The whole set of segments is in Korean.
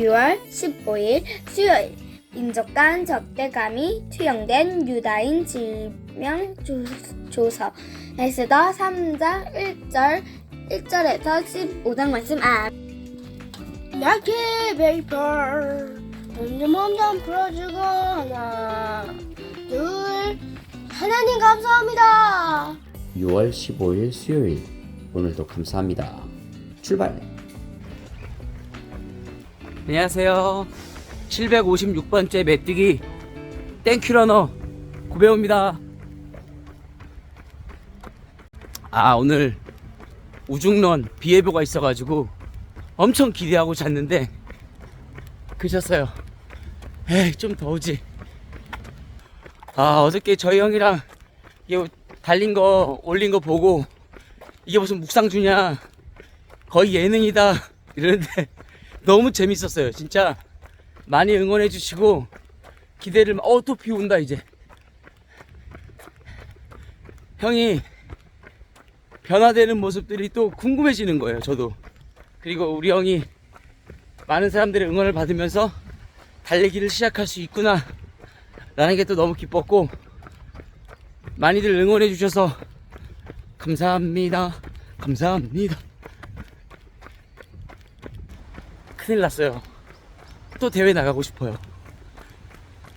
6월 15일 수요일. 민족간 적대감이 투영된 유다인 질명 조- 조서. 에스더 3장 1절 1절에서 15장 말씀. 아. 야키 베이퍼 먼저 먼저 풀어주고 하나 둘. 하나님 감사합니다. 6월 15일 수요일. 오늘도 감사합니다. 출발! 안녕하세요. 756번째 메뚜기 땡큐러너 고배우입니다. 아 오늘 우중런 비 예보가 있어가지고 엄청 기대하고 잤는데 그쳤어요. 에이 좀 더우지. 아 어저께 저희 형이랑 이거 달린 거 올린 거 보고 이게 무슨 묵상주냐 거의 예능이다 이러는데 너무 재밌었어요. 진짜 많이 응원해 주시고 기대를 어 또 비 온다 이제. 형이 변화되는 모습들이 또 궁금해지는 거예요. 저도. 그리고 우리 형이 많은 사람들의 응원을 받으면서 달리기를 시작할 수 있구나 라는 게 또 너무 기뻤고 많이들 응원해 주셔서 감사합니다. 감사합니다. 큰일 났어요. 또 대회 나가고 싶어요.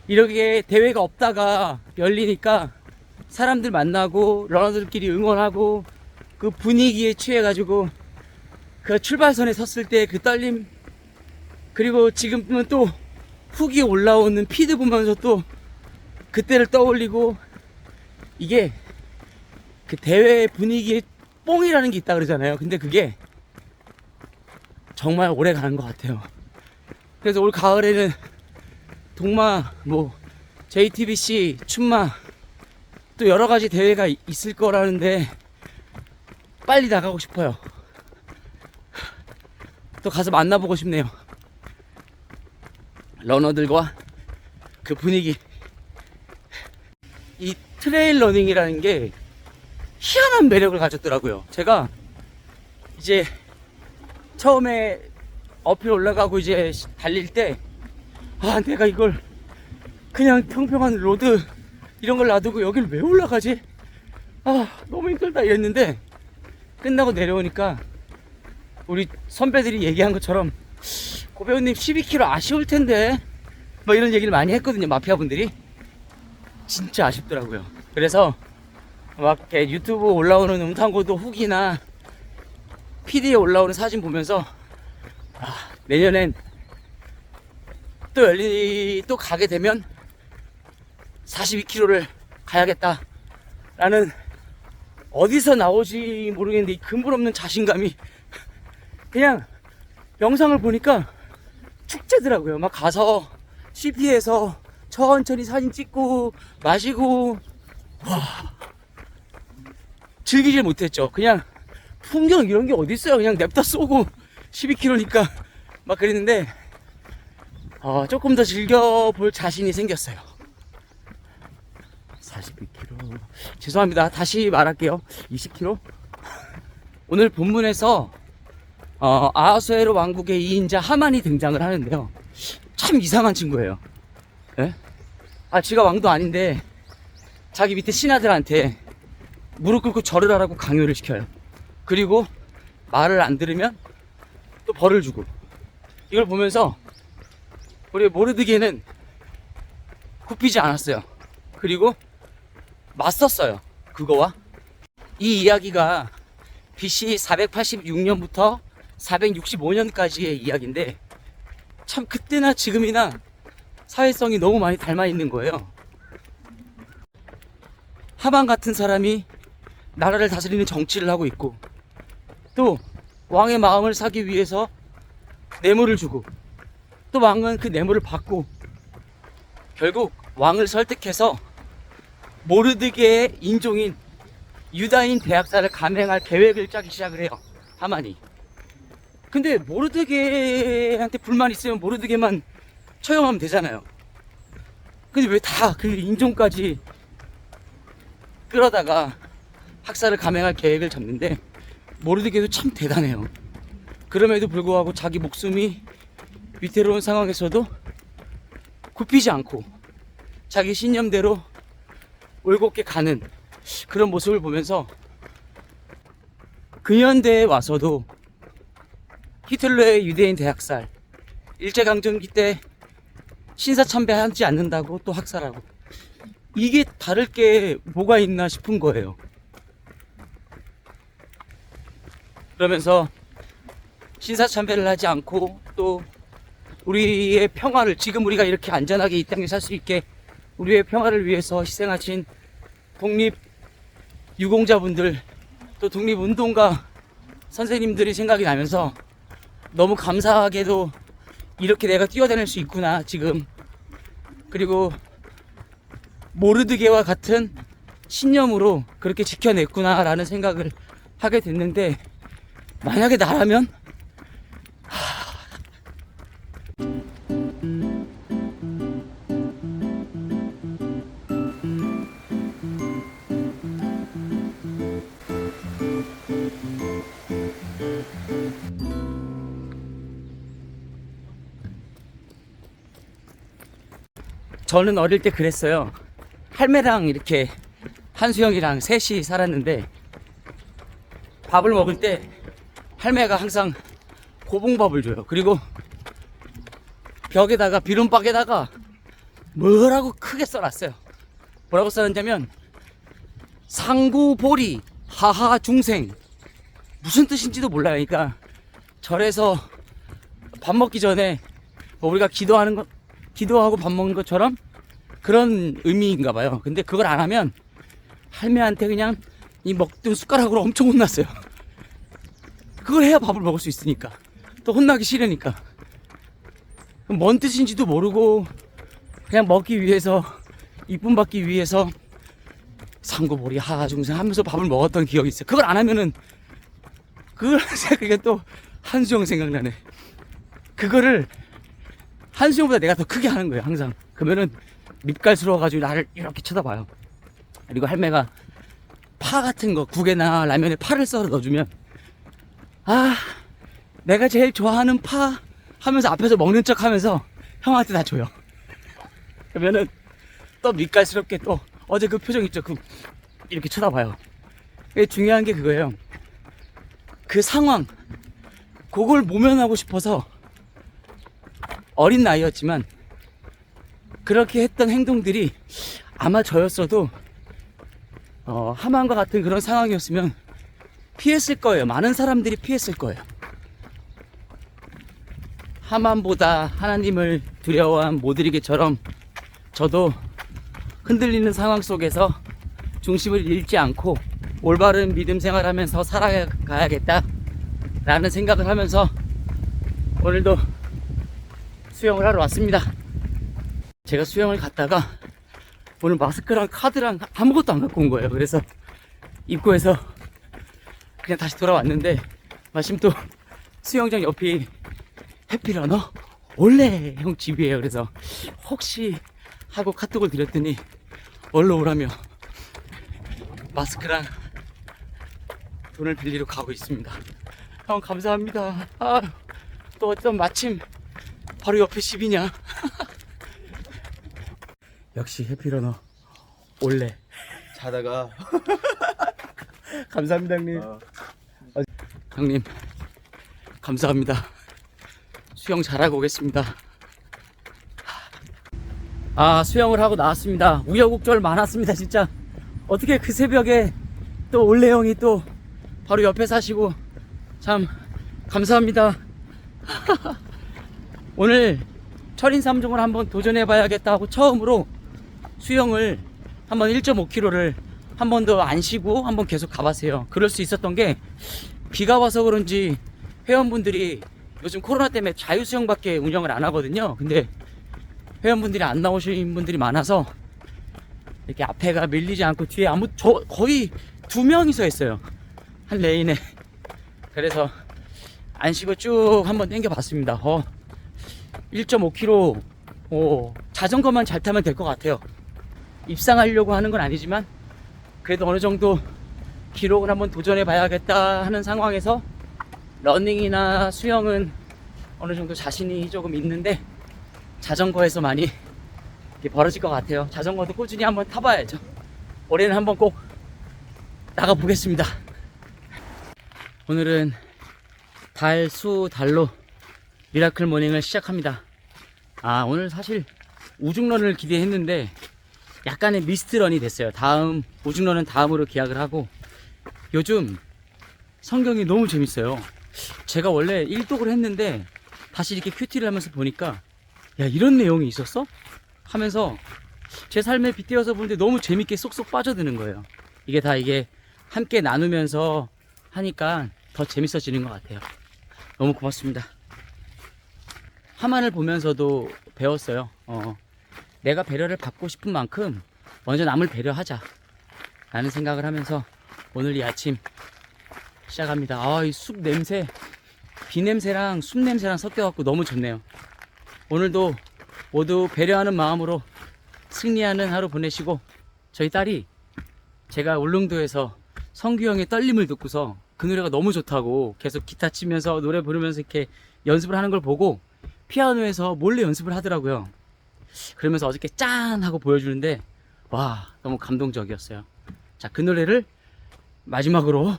이렇게 대회가 없다가 열리니까 사람들 만나고 러너들끼리 응원하고 그 분위기에 취해가지고 그 출발선에 섰을 때 그 떨림 그리고 지금은 또 훅이 올라오는 피드 보면서 또 그때를 떠올리고 이게 그 대회 분위기에 뽕이라는 게 있다 그러잖아요. 근데 그게 정말 오래 가는 것 같아요. 그래서 올 가을에는 동마, 뭐, JTBC, 춘마, 또 여러 가지 대회가 이- 있을 거라는데, 빨리 나가고 싶어요. 또 가서 만나보고 싶네요. 러너들과 그 분위기. 이 트레일 러닝이라는 게 희한한 매력을 가졌더라고요. 제가 이제 처음에 어필 올라가고 이제 달릴 때, 아, 내가 이걸 그냥 평평한 로드 이런 걸 놔두고 여길 왜 올라가지? 아, 너무 힘들다 이랬는데, 끝나고 내려오니까 우리 선배들이 얘기한 것처럼 고배우님 12km 아쉬울 텐데, 뭐 이런 얘기를 많이 했거든요, 마피아 분들이. 진짜 아쉽더라고요. 그래서 막 이렇게 유튜브 올라오는 음탕고도 후기나 PD에 올라오는 사진 보면서 아, 내년엔 또 열리 또 가게 되면 42km를 가야겠다. 라는 어디서 나오지 모르겠는데 이 근본 없는 자신감이 그냥 영상을 보니까 축제더라고요. 막 가서 CP에서 천천히 사진 찍고 마시고 와 즐기질 못했죠. 그냥 풍경 이런 게 어디 있어요? 그냥 냅다 쏘고 12km니까 막 그랬는데 어, 조금 더 즐겨볼 자신이 생겼어요. 42km 죄송합니다. 다시 말할게요. 20km 오늘 본문에서 어, 아하수에로 왕국의 2인자 하만이 등장을 하는데요. 참 이상한 친구예요. 예? 아, 지가 왕도 아닌데 자기 밑에 신하들한테 무릎 꿇고 절을 하라고 강요를 시켜요. 그리고 말을 안 들으면 또 벌을 주고 이걸 보면서 우리 모르드게는 굽히지 않았어요. 그리고 맞섰어요. 그거와 이 이야기가 BC 486년부터 465년까지의 이야기인데 참 그때나 지금이나 사회성이 너무 많이 닮아 있는 거예요. 하만 같은 사람이 나라를 다스리는 정치를 하고 있고 또 왕의 마음을 사기 위해서 뇌물을 주고 또 왕은 그 뇌물을 받고 결국 왕을 설득해서 모르드게의 인종인 유다인 대학살을 감행할 계획을 짜기 시작을 해요 하만이. 근데 모르드게한테 불만 있으면 모르드게만 처형하면 되잖아요. 근데 왜 다 그 인종까지 끌어다가 학살을 감행할 계획을 잡는데 모르드게도 참 대단해요. 그럼에도 불구하고 자기 목숨이 위태로운 상황에서도 굽히지 않고 자기 신념대로 올곧게 가는 그런 모습을 보면서 근현대에 와서도 히틀러의 유대인 대학살 일제강점기 때 신사참배하지 않는다고 또 학살하고 이게 다를 게 뭐가 있나 싶은 거예요. 그러면서 신사참배를 하지 않고 또 우리의 평화를 지금 우리가 이렇게 안전하게 이 땅에 살 수 있게 우리의 평화를 위해서 희생하신 독립 유공자분들 또 독립운동가 선생님들이 생각이 나면서 너무 감사하게도 이렇게 내가 뛰어다닐 수 있구나 지금. 그리고 모르드게와 같은 신념으로 그렇게 지켜냈구나라는 생각을 하게 됐는데 만약에 나라면 저는 어릴 때 그랬어요. 할매랑 이렇게 한수영이랑 셋이 살았는데 밥을 먹을 때 할매가 항상 고봉밥을 줘요. 그리고 벽에다가 비름박에다가 뭐라고 크게 써놨어요. 뭐라고 써놨냐면 상구보리 하하 중생 무슨 뜻인지도 몰라요. 그러니까 절에서 밥 먹기 전에 뭐 우리가 기도하는 것 기도하고 밥 먹는 것처럼 그런 의미인가 봐요. 근데 그걸 안 하면 할매한테 그냥 이 먹던 숟가락으로 엄청 혼났어요. 그걸 해야 밥을 먹을 수 있으니까. 또 혼나기 싫으니까. 뭔 뜻인지도 모르고 그냥 먹기 위해서 이쁨 받기 위해서 상고보리 하중생 하면서 밥을 먹었던 기억이 있어요. 그걸 안 하면은 그걸 생각하니까 또 한수영 생각나네. 그거를 한수영보다 내가 더 크게 하는 거예요, 항상. 그러면은 밉갈스러워가지고 나를 이렇게 쳐다봐요. 그리고 할매가 파 같은 거, 국에나 라면에 파를 썰어 넣어주면, 아, 내가 제일 좋아하는 파 하면서 앞에서 먹는 척 하면서 형한테 다 줘요. 그러면은 또 밉갈스럽게 또 어제 그 표정 있죠? 그, 이렇게 쳐다봐요. 중요한 게 그거예요. 그 상황, 그걸 모면하고 싶어서 어린 나이였지만 그렇게 했던 행동들이 아마 저였어도 어, 하만과 같은 그런 상황이었으면 피했을 거예요. 많은 사람들이 피했을 거예요. 하만보다 하나님을 두려워한 모드리게처럼 저도 흔들리는 상황 속에서 중심을 잃지 않고 올바른 믿음 생활하면서 살아가야겠다 라는 생각을 하면서 오늘도 수영을 하러 왔습니다. 제가 수영을 갔다가 오늘 마스크랑 카드랑 아무것도 안 갖고 온 거예요. 그래서 입구에서 그냥 다시 돌아왔는데 마침 또 수영장 옆이 해피러너 원래 형 집이에요. 그래서 혹시 하고 카톡을 드렸더니 얼른 오라며 마스크랑 돈을 빌리러 가고 있습니다. 형 감사합니다. 아, 또 어떤 마침 바로 옆에 집이냐? 역시 해피러너 올래. 자다가 감사합니다 형님. 어. 형님 감사합니다. 수영 잘하고 오겠습니다. 아 수영을 하고 나왔습니다. 우여곡절 많았습니다 진짜. 어떻게 그 새벽에 또 올래 형이 또 바로 옆에 사시고 참 감사합니다. 오늘 철인 3종을 한번 도전해 봐야겠다 하고 처음으로 수영을 한번 1.5km를 한 번 더 안 쉬고 한번 계속 가봤어요. 그럴 수 있었던 게 비가 와서 그런지 회원분들이 요즘 코로나 때문에 자유수영밖에 운영을 안 하거든요. 근데 회원분들이 안 나오신 분들이 많아서 이렇게 앞에가 밀리지 않고 뒤에 아무 저 거의 두 명이서 했어요. 한 레인에. 그래서 안 쉬고 쭉 한번 당겨 봤습니다. 어, 1.5km 어, 자전거만 잘 타면 될 것 같아요. 입상하려고 하는 건 아니지만 그래도 어느 정도 기록을 한번 도전해 봐야겠다 하는 상황에서 러닝이나 수영은 어느 정도 자신이 조금 있는데 자전거에서 많이 벌어질 것 같아요. 자전거도 꾸준히 한번 타봐야죠. 올해는 한번 꼭 나가 보겠습니다. 오늘은 달, 수, 달로 미라클 모닝을 시작합니다. 아, 오늘 사실 우중런을 기대했는데 약간의 미스트런이 됐어요. 다음, 우중런은 다음으로 계약을 하고 요즘 성경이 너무 재밌어요. 제가 원래 일독을 했는데 다시 이렇게 큐티를 하면서 보니까 야, 이런 내용이 있었어? 하면서 제 삶에 빗대어서 보는데 너무 재밌게 쏙쏙 빠져드는 거예요. 이게 다 이게 함께 나누면서 하니까 더 재밌어지는 것 같아요. 너무 고맙습니다. 하만을 보면서도 배웠어요. 어, 내가 배려를 받고 싶은 만큼 먼저 남을 배려하자. 라는 생각을 하면서 오늘 이 아침 시작합니다. 아, 이 숲 냄새, 비 냄새랑 숲 냄새랑 섞여갖고 너무 좋네요. 오늘도 모두 배려하는 마음으로 승리하는 하루 보내시고 저희 딸이 제가 울릉도에서 성규 형의 떨림을 듣고서 그 노래가 너무 좋다고 계속 기타 치면서 노래 부르면서 이렇게 연습을 하는 걸 보고 피아노에서 몰래 연습을 하더라고요. 그러면서 어저께 짠 하고 보여주는데 와 너무 감동적이었어요. 자 그 노래를 마지막으로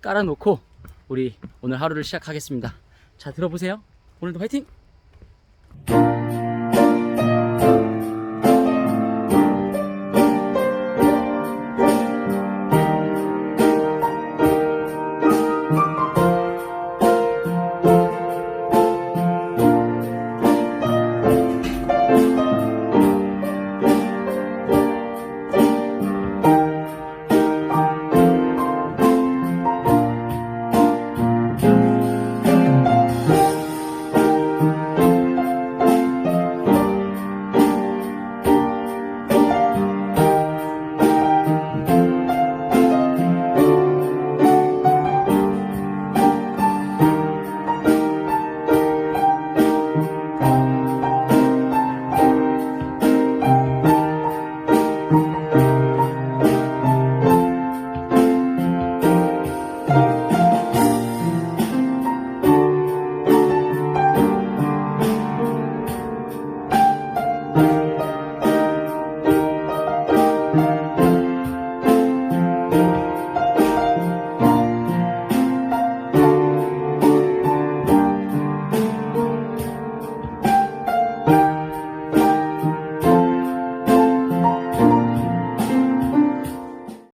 깔아놓고 우리 오늘 하루를 시작하겠습니다. 자, 들어보세요. 오늘도 화이팅!